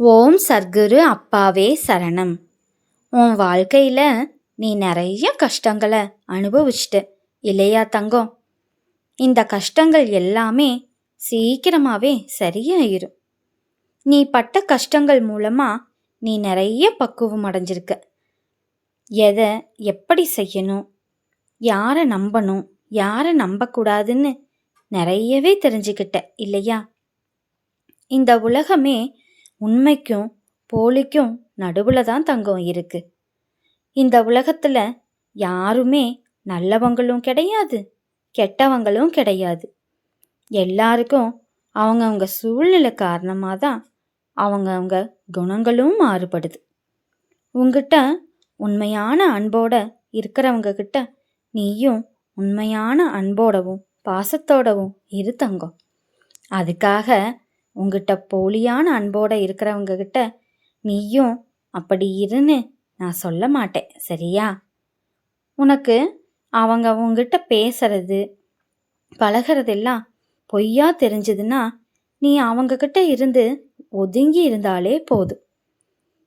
ஓம் சர்க்குரு அப்பாவே சரணம். உன் வாழ்க்கையில் நீ நிறைய கஷ்டங்களை அனுபவிச்சிட்ட இல்லையா தங்கம்? இந்த கஷ்டங்கள் எல்லாமே சீக்கிரமாகவே சரியாயிரும். நீ பட்ட கஷ்டங்கள் மூலமாக நீ நிறைய பக்குவம் அடைஞ்சிருக்க. எதை எப்படி செய்யணும்? யாரை நம்பணும்? யாரை நம்பக்கூடாதுன்னு நிறையவே தெரிஞ்சுக்கிட்ட இல்லையா? இந்த உலகமே உண்மைக்கும் போலிக்கும் நடுவில் தான் தங்கம் இருக்கு. இந்த உலகத்தில் யாருமே நல்லவங்களும் கிடையாது கெட்டவங்களும் கிடையாது. எல்லாருக்கும் அவங்கவுங்க சூழ்நிலை காரணமாக தான் அவங்கவுங்க குணங்களும் மாறுபடுது. உங்ககிட்ட உண்மையான அன்போட இருக்கிறவங்க கிட்ட நீயும் உண்மையான அன்போடவும் பாசத்தோடவும் இரு தங்கம். அதுக்காக உங்ககிட்ட போலியான அன்போட இருக்கிறவங்க கிட்ட நீயும் அப்படி இருன்னு நான் சொல்ல மாட்டேன் சரியா? உனக்கு அவங்க உங்ககிட்ட பேசுறது பழகிறதெல்லாம் பொய்யா தெரிஞ்சதுன்னா நீ அவங்கக்கிட்ட இருந்து ஒதுங்கி இருந்தாலே போதும்.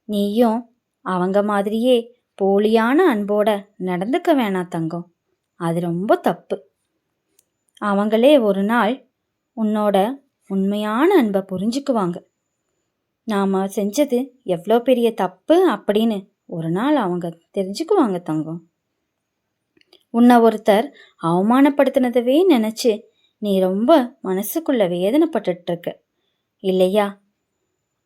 நீயும் அவங்க மாதிரியே போலியான அன்போட நடந்துக்க வேணாம் தங்கம். அது ரொம்ப தப்பு. அவங்களே ஒரு நாள் உன்னோட உண்மையான அன்பை புரிஞ்சுக்குவாங்க. நாம் செஞ்சது எவ்வளோ பெரிய தப்பு அப்படின்னு ஒரு நாள் அவங்க தெரிஞ்சுக்குவாங்க தங்கம். உன்னை ஒருத்தர் அவமானப்படுத்தினதவே நினச்சி நீ ரொம்ப மனசுக்குள்ள வேதனைப்பட்டுட்ருக்க. இல்லையா?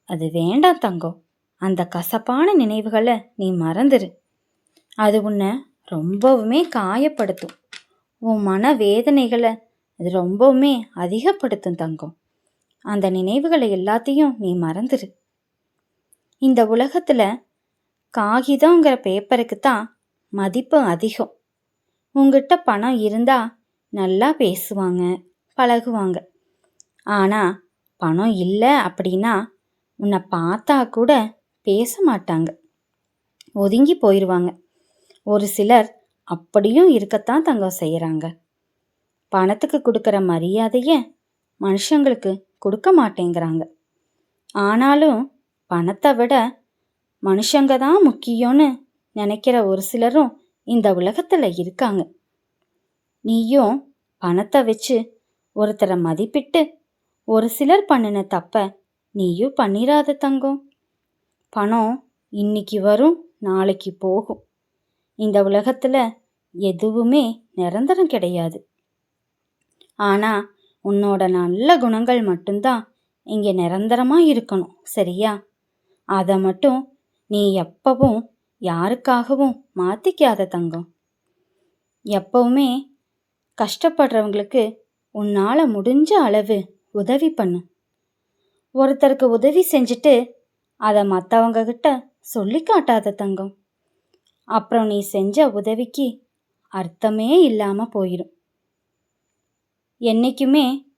அது வேண்டாம் தங்கம். அந்த கசப்பான நினைவுகளை நீ மறந்துரு. அது உன்னை ரொம்பவுமே காயப்படுத்தும். உன் மன வேதனைகளை அது ரொம்பவுமே அதிகப்படுத்தும் தங்கம். அந்த நினைவுகளை எல்லாத்தையும் நீ மறந்துடு இந்த உலகத்தில் காகிதங்கிற பேப்பருக்கு தான் மதிப்பு அதிகம். உங்ககிட்ட பணம் இருந்தால் நல்லா பேசுவாங்க பழகுவாங்க. ஆனால் பணம் இல்லை அப்படின்னா உன்னை பார்த்தா கூட பேச மாட்டாங்க. ஒதுங்கி போயிடுவாங்க ஒரு சிலர் அப்படியும் இருக்கத்தான் தங்கம் செய்கிறாங்க பணத்துக்கு கொடுக்குற மரியாதையை மனுஷங்களுக்கு கொடுக்க மாட்டேங்கிறாங்க. ஆனாலும் பணத்தை விட மனுஷங்க தான் முக்கியம்னு நினைக்கிற ஒரு சிலரும் இந்த உலகத்தில் இருக்காங்க. நீயும் பணத்தை வச்சு ஒருத்தரை மதிப்பிட்டு ஒரு சிலர் பண்ணின தப்ப நீயும் பண்ணிராத தங்கம். பணம் இன்னைக்கு வரும் நாளைக்கு போகும். இந்த உலகத்தில் எதுவுமே நிரந்தரம் கிடையாது. ஆனால் உன்னோட நல்ல குணங்கள் மட்டும்தான் இங்கே நிரந்தரமாக இருக்கணும் சரியா? அதை மட்டும் நீ எப்பவும் யாருக்காகவும் மாற்றிக்காத தங்கம். எப்பவுமே கஷ்டப்படுறவங்களுக்கு உன்னால் முடிஞ்ச அளவு உதவி பண்ணு. ஒருத்தருக்கு உதவி செஞ்சுட்டு அதை மற்றவங்க கிட்ட சொல்லி காட்டாத தங்கம். அப்புறம் நீ செஞ்ச உதவிக்கு அர்த்தமே இல்லாமல் போயிடும் என்றைக்குமே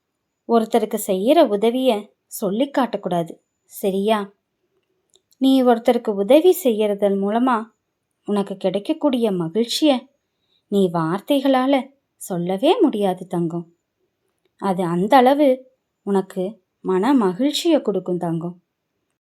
ஒருத்தருக்கு செய்கிற உதவியை சொல்லி காட்டக்கூடாது. சரியா? நீ ஒருத்தருக்கு உதவி செய்கிறதன் மூலமாக உனக்கு கிடைக்கக்கூடிய மகிழ்ச்சியை நீ வார்த்தைகளால் சொல்லவே முடியாது தங்கம். அது அந்த அளவு உனக்கு மன மகிழ்ச்சியை கொடுக்கும் தங்கம்.